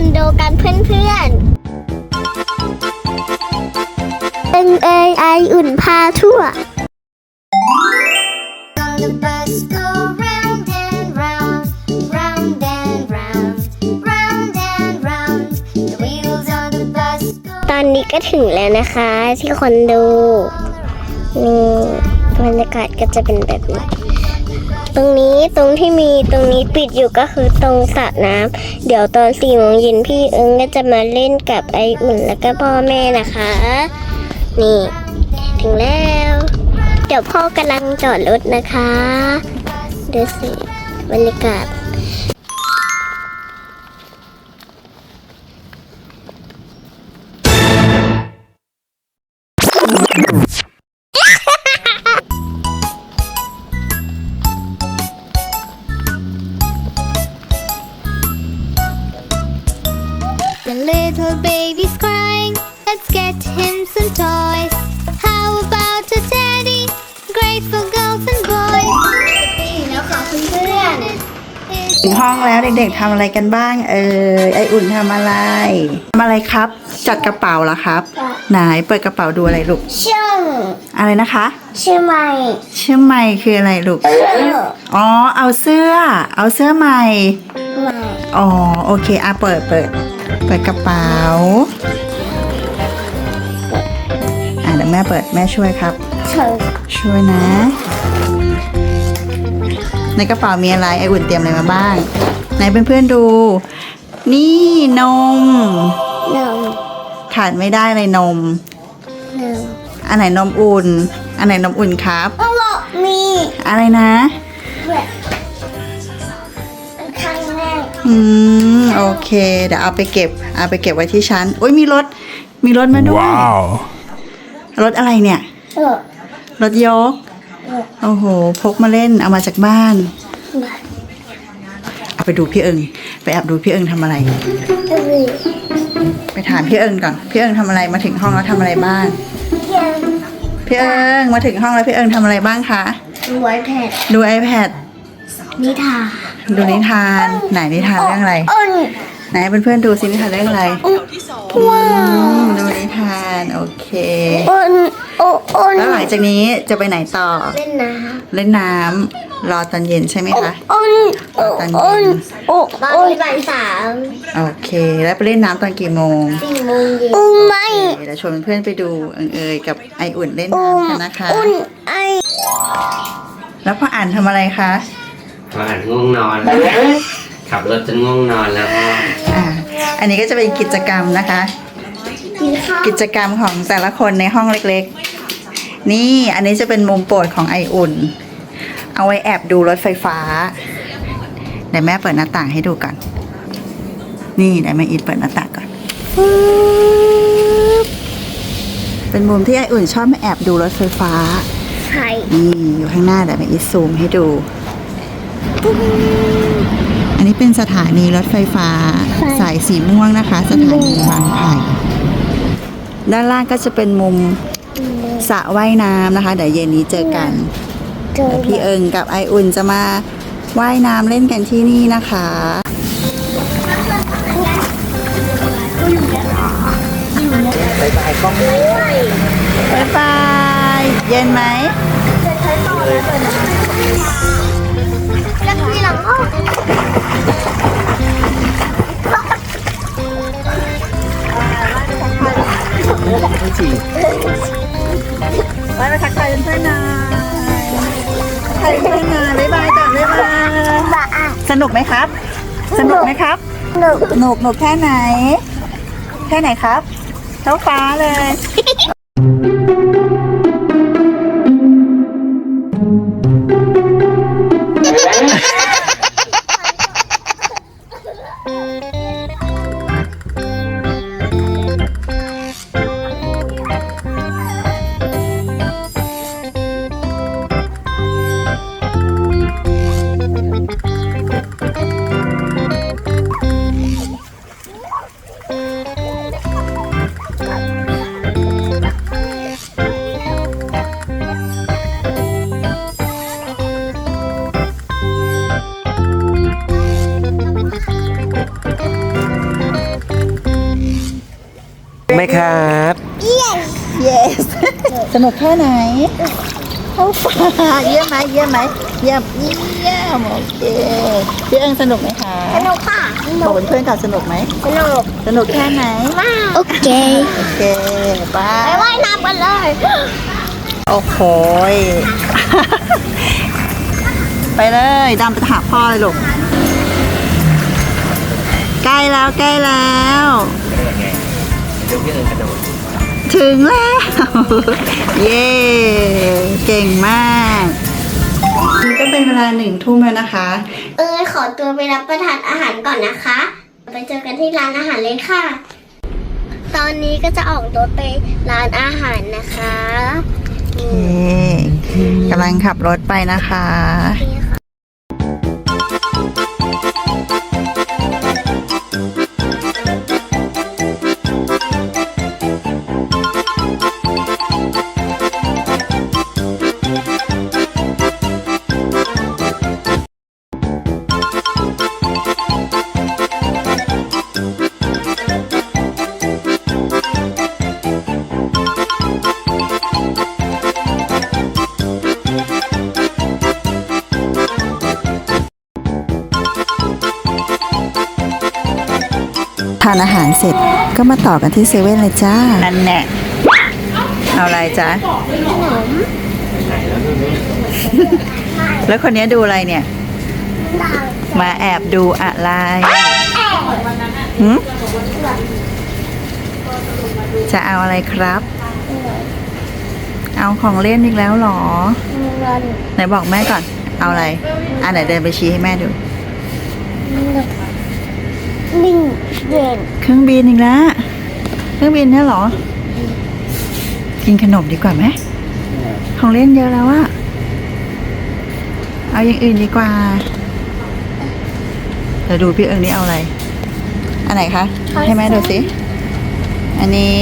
อนโดกันเพื่อนๆเป็นเอไออุ่นพาทั่ว On the bus go round and round, round and round, round and round. The wheels on the bus go ตอนนี้ก็ถึงแล้วนะคะที่คอนโดนี่บรรยากาศก็จะเป็นแบบนี้ ตรงนี้ตรงที่มีตรงนี้ปิดอยู่ก็คือตรงสระน้ำเดี๋ยวตอนสี่โมงเย็นพี่เอิงก็จะมาเล่นกับไออุ่นแล้วก็พ่อแม่นะคะ นี่ ถึงแล้ว เดี๋ยวพ่อกำลังจอดรถนะคะดูสิบรรยากาศ The little baby's crying. Let's get him some toys. How about a teddy? Great for girls and boys. แล้วค่ะเพื่อนถึงห้องแล้วเด็กๆทำอะไรกันบ้างเออไออุ่นทำอะไรทำอะไรครับ จัดกระเป๋าเหรอครับไหนเปิดกระเป๋าดูอะไรลูกเชื่องอะไรนะคะใช่ไหมเชื่อใหม่คืออะไรลูกอ๋อ เอาเสื้อ เอาเสื้อใหม่ไม่ อ๋อ โอเค อะ เปิดเปิด เปิดกระเป๋า อะเดี๋ยวแม่เปิดแม่ช่วยครับเธอช่วยนะ ในกระเป๋ามีอะไรไออุ่นเตรียมอะไรมาบ้าง ไหนเพื่อนๆดู นี่นมหนึ่งขาดไม่ได้เลยนมหนึ่งอันไหนนมอุ่น อันไหนนมอุ่นครับ ก็บอกมี อะไรนะ แบบ อืม โอเค เดี๋ยวเอาไปเก็บ เอาไปเก็บไว้ที่ชั้นโอ้ยมีรถ มีรถมาด้วย Wow. Ờ, รถอะไรเนี่ย เออรถยก โอ้โห พกมาเล่น เอามาจากบ้าน เอาไปดูพี่เอิง ไปแอบดูพี่เอิงทำอะไร เออไปถามพี่เอิงก่อน พี่เอิงทำอะไรมาถึงห้องแล้วทำอะไรบ้างยังพี่เอิงมาถึงห้องแล้วพี่เอิงทำอะไรบ้างคะ รวยแผ่นดู iPad นิทาน ดูนิทานไหนนิทานเรื่องอะไรอ้นไหนเพื่อนๆดูสินิทานเรื่องอะไรว้าอืวมดูนิทานโอเคอ้นโอ้อ้นแล้วหลังจากนี้จะไปไหนต่อ เล่นน้เล่นน้ำรอตอนเย็นใช่ไหมคะำอ้นโอ้ตอนเย็นอ้นโอ้ตอนนี้บ่ายสามโอเค แล้วไปเล่นน้ำตอนกี่โมงสี่โมงเย็นอุ้ไม่โอเคเดี๋ยวชวนเพื่อนๆไปดูเอิงเอยกับไออุ่นเล่นอุ้มน้ำกันนะคะอุ้นไอแล้วพ่ออ่านทำอะไรคะ อาหารง่วงนอนแล้วขับรถจนง่วงนอนแล้วพ่ออ่าอันนี้ก็จะเป็นกิจกรรมนะคะ กินข้าวกิจกรรมของแต่ละคนในห้องเล็กๆ นี่อันนี้จะเป็นมุมโปรดของไออุ่น เอาไว้แอบดูรถไฟฟ้าเดี๋ยวแม่เปิดหน้าต่างให้ดูก่อน นี่เดี๋ยวแม่อีทเปิดหน้าต่างก่อนเป็นมุมที่ไออุ่นชอบมาแอบดูรถไฟฟ้า ไข่ นี่อยู่ข้างหน้าเดี๋ยวแม่อีทซูมให้ดู อันนี้เป็นสถานีรถไฟฟ้าสายสีม่วงนะคะ สถานีบางไผ่ด้านล่างก็จะเป็นมุมสระว่ายน้ำนะคะ เดี๋ยวเย็นนี้เจอกันเจอเดี๋ยวพี่เอิงกับไออุ่นจะมาว่ายน้ำเล่นกันที่นี่นะคะบายบายกล้องบายบาย เย็นไหม แล้วทีหลังก็ไปไปทักทายเพื่อนๆหน่อยทักทายเพื่อนๆหน่อยบ๊ายบายก่อนบ๊ายบายบะอะสนุกไหมครับ สนุกไหมครับหนูหนุกหนุกแค่ไหน แค่ไหนครับ เท่าฟ้าเลย สนุกแค่ไหนท้องฟ้าเยี่ยมไหมเยี่ยมไหมเยี่ยมเยี่ยมโอเคพี่เอิงสนุกไหมคะสนุกค่ะสบนุอกกเพื่อนๆก่อนสนุกไหมสนุกสนุกแค่ไหนมากโอเคโอเคไปไปว่ายน้ำกันเลยโอ้โหยไปเลยดำไปหาพ่อเลยลูกใกล้แล้วใกล้แล้ว ถึงแล้ว เย้เก่งมากนี่ก็เป็นเวลาหนึ่งทุ่มแล้วนะคะ เอ้ยขอตัวไปรับประทานอาหารก่อนนะคะ ไปเจอกันที่ร้านอาหารเลยค่ะ ตอนนี้ก็จะออกตัวไปร้านอาหารนะคะนี่นี่กำลังขับรถไปนะคะานอาหารเสร็จก็มาต่อกันที่เซเว่นเลยจ้า นั่นแน่ เอาอะไรจ๊ะ แล้วคนนี้ดูอะไรเนี่ย มาแอบดูอะไรหืมจะเอาอะไรครับ เอาของเล่นอีกแล้วเหรอเงินไหนบอกแม่ก่อน เอาอะไร อะไหนเดินไปชี้ให้แม่ดู นิ่งเย็นเครื่องบินอีกแล้วเครื่องบินเนี่ยเหรอ กินขนมดีกว่าไหมของเล่นเยอะแล้วอะเอาอย่างอื่นดีกว่าเดี๋ยวดูพี่เอิงนี่เอาอะไร อันไหนคะให้แม่ดูสิ อันนี้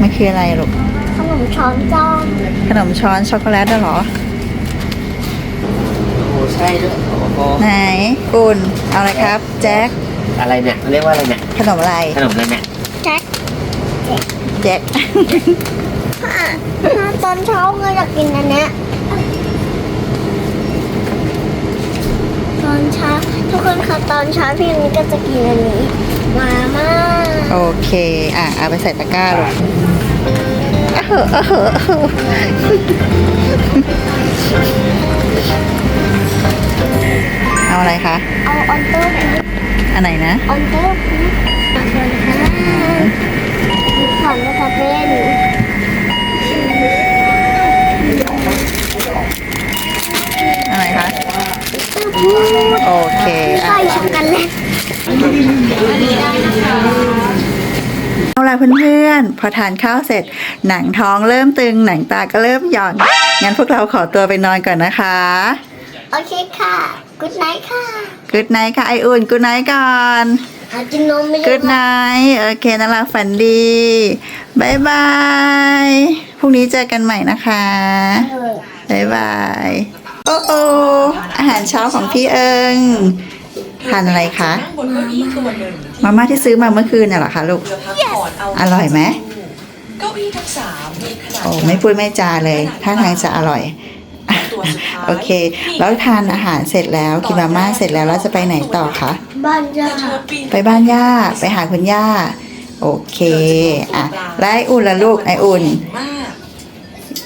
มันคืออะไรลูก ขนมช้อนจ้อมขนมช้อนช็อกโกแลตด้วยเหรอ โอ้ใช่ด้วยโอ้โหไหนกุลเอาอะไรครับ แจ็ค อะไรเนี่ยเรียกว่าอะไรเนี่ยขนมอะไรขนมอะไรเนี่ยแจ็คแจ็คตอนเช้าเงยอยากกินอันเนี้ยตอนเช้าทุกคนคะตอนเช้าพี่นี้ก็จะกินอันนี้มาม่าโอเค อะเอาไปใส่ตะกร้าลูกอ้าวอ้าวอ้าวเอาอะไรคะ เอาออนเต อันไหนนะออนเตอร์พีขอบคุณค่ะของนะคะเป็นอันไหนคะโอเคใส่อะช็อกโกแลต เอาล่ะเพื่อนๆ พอทานข้าวเสร็จ หนังท้องเริ่มตึง หนังตาก็เริ่มหย่อน งั้นพวกเราขอตัวไปนอนก่อนนะคะ โอเคค่ะ กุ๊ดไนท์ค่ะ กูดไนท์ค่ะไออุ่นกูดไนท์ก่อนอากินนมไม่กูดไนท์โอเคนาราฝันดีบายบายพรุ่งนี้เจอกันใหม่นะคะเออบายบายโอ้โออาหารเช้าของพี่เอิงทานอะไรคะมาม่าที่ซื้อมาเมื่อคืนน่ะเหรอคะลูกอร่อยไหมเก้าอี้ทั้งสามมีขนาดโอ้ไม่พูดไม่จาเลยท่าทางจะอร่อย ตัวสุดท้ายโอเค แล้วทานอาหารเสร็จแล้วกินมาม่าเสร็จแล้วเราจะไปไหนต่อคะ บ้านย่าเธอปีนไปบ้านย่า ไปหาคุณย่า โอเค อะ แล้วไออุ่นละลูกไออุ่น มาก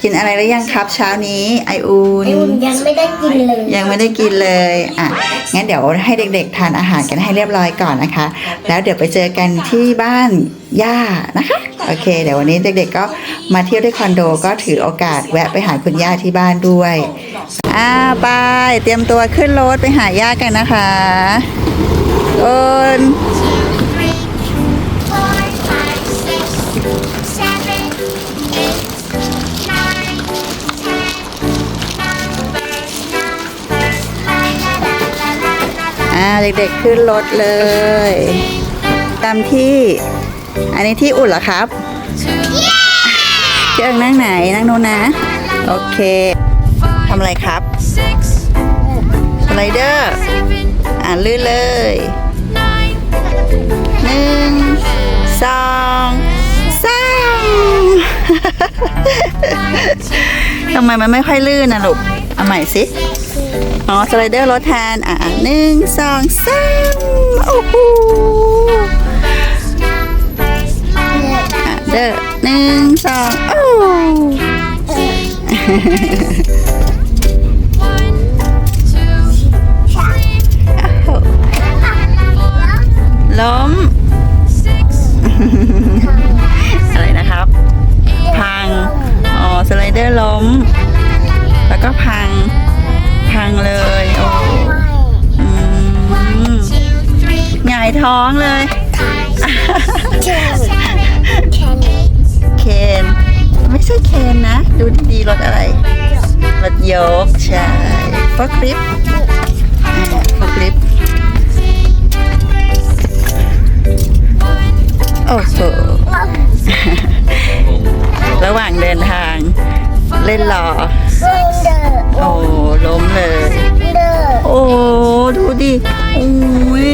กินอะไรแล้วยังครับเช้านี้ไออุ่นไอ้อุ่นยังไม่ได้กินเลย ยังไม่ได้กินเลยอะงั้นเดี๋ยวให้เด็ก ๆ ทานอาหารกันให้เรียบร้อยก่อนนะคะ แล้วเดี๋ยวไปเจอกันที่บ้านย่านะคะโอเคเดี๋ยววันนี้เด็กๆก็มาเที่ยวที่คอนโดก็ถือโอกาสแวะไปหาคุณย่าที่บ้านด้วยอ่าไปเตรียมตัวขึ้นรถไปหาย่ากันนะคะโอน เด็กๆขึ้นรถเลย ตามที่ อันนี้ที่อุ่นเหรอครับเจิงนั่งไหนนั่งโน้นนะ โอเคทำอะไรครับ Six, สไลเดอร์ seven, อ่านลื่นเลย nine, หนึ่งสองสามทำไมมันไม่ค่อยลื่นนะลูกเอาใหม่สิ อ๋อสไลเดอร์รถแทนอะหนึ่งสองสามโอ้โหเด้อหนึ่งสองโอ้ล้ม ยกใช่ฟอร์คลิปฟอร์คลิปโอ้โหระหว่างเดินทาง เล่นรอโอ้ล้มเลย โอ้ดูดิโอ้ย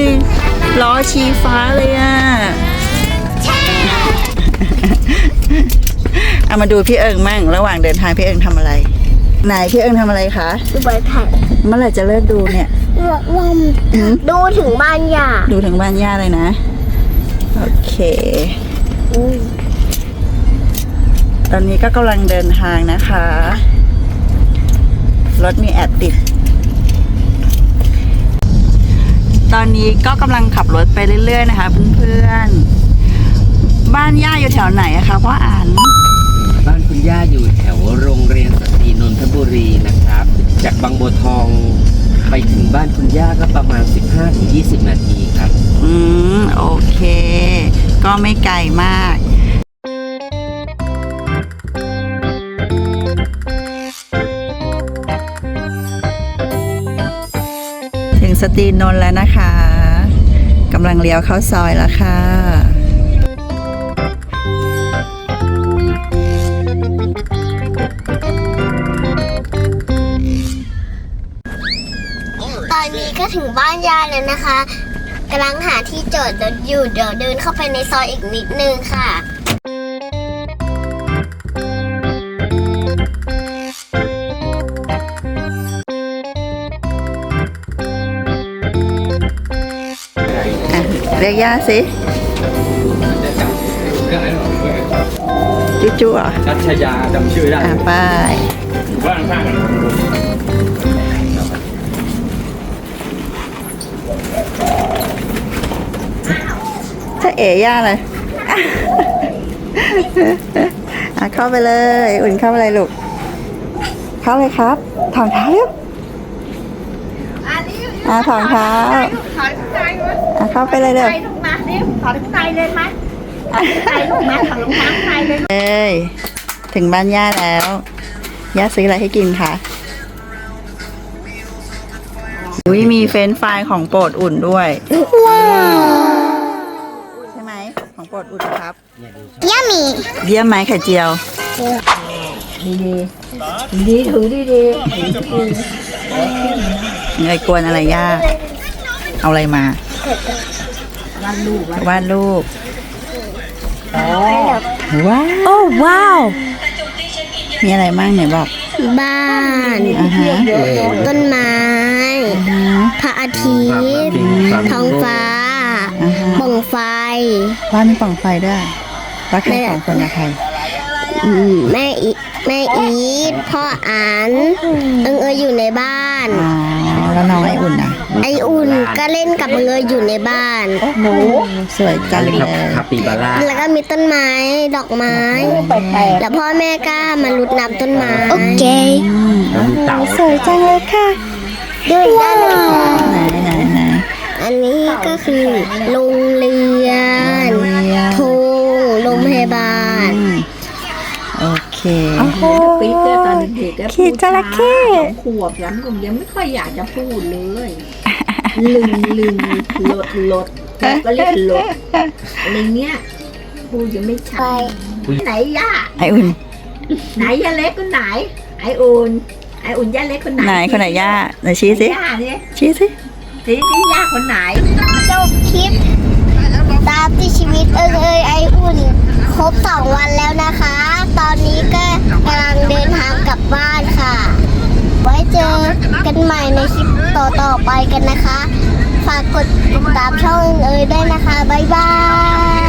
ล้อชี้ฟ้าเลยอะเอามาดูพี่เอิงมั่ง ระหว่างเดินทางพี่เอิงทำอะไร ไหนพี่เอิงทำอะไรคะดูใบไผ่เมื่อไหร่จะเลิกดูเนี่ยดูถึงบ้านย่าดูถึงบ้านย่าเลยนะ โอเค ตอนนี้ก็กำลังเดินทางนะคะ รถมีแอบติด ตอนนี้ก็กำลังขับรถไปเรื่อยๆนะคะเพื่อนๆ บ้านย่าอยู่แถวไหนอะคะพ่ออ่าน บ้านคุณย่าอยู่แถวโรงเรียนสตรีนนทบุรีนะครับ จากบางบัวทองไปถึงบ้านคุณย่าก็ประมาณ 15-20 นาทีครับ อืม โอเค ก็ไม่ไกลมาก ถึงสตรีนนท์แล้วนะคะกำลังเลี้ยวเข้าซอยแล้วค่ะ อนนี้ก็ถึงบ้านย่าแล้วนะคะกำลังหาที่จอดรถอยู่เดี๋ยวเดินเข้าไปในซอยอีกนิดนึงค่ะอะเรียกย่าสิจุ๊จุ๊เหรอะชัชยาจำชื่อได้อะไปบ้านข้างกัน เอ๋ย่าเลยอะเข้าไปเลย อุ่นเข้าไปเลยลูก เข้าเลยครับถอนเท้าเร็วอะถอนเท้าอะเข้าไปเลยเร็วเอ้ยถึงบ้านย่าแล้ว ย่าซื้ออะไรให้กินคะอุ้ยมีเฟรนช์ฟรายของโปรดอุ่นด้วยใช่ไหม ของโปรดอุ่นครับยามีเยี่ยมไหมไข่เจียว ดีดีดีดีถือดีดีเงยกวนอะไรย่าเอาอะไรมาวาดรูปวาดรูปว้าวโอ้ว้าว มีอะไรมั่งไหนบอกบ้าน อ่าฮะ ต้นไม้ พระอาทิตย์ ท้องฟ้า อ่าฮะบ่งไฟ บ้านมีปล่องไฟด้วยรักใครสองคนนะใครอืมแม่อีแม่อีทพ่ออ่านเอิงเอยอยู่ในบ้านอ๋อแล้วน้องไออุ่นนะไออุ่นก็เล่นกับเอิงเอยอยู่ในบ้านโอ้สวยจังเลยคาปิบาร่าแล้วก็มีต้นไม้ดอกไม้ แล้วพ่อแม่ก็มารดน้ำต้นไม้โอเคอืมแล้วมีเต่าสวยจังเลยค่ะดูอีกด้านหนึ่งไหนไหนไหน อันนี้ก็คือโรงเรียนทุ่งโรงพยาบาลอืมโอเค ปีเตอร์ตอนเด็กๆก็ขีดจระเข้ สองขวบยังผมยังไม่ค่อยอยากจะพูดเลยลึงลึงลดลดเราก็เรียกลดอะไรเงี้ยพูดยังไม่ชัดไหนย่าไออุ่น ไหนย่าเล็กคนไหน ไออุ่นไออุ่นย่าเล็กคนไหนไหนคนไหนย่าไหนชี้สิย่าเนี่ยชี้สิ สิที่ยากคนไหน จบคลิป ตามที่ชีวิตเอิงเอยไออุ่น ครบสองวันแล้วนะคะ ตอนนี้ก็กำลังเดินทางกลับบ้านค่ะ ไว้เจอกันใหม่ในคลิปต่อๆไปกันนะคะ ฝากกดติดตามช่องเอ๋ยด้วยนะคะ บ๊ายบาย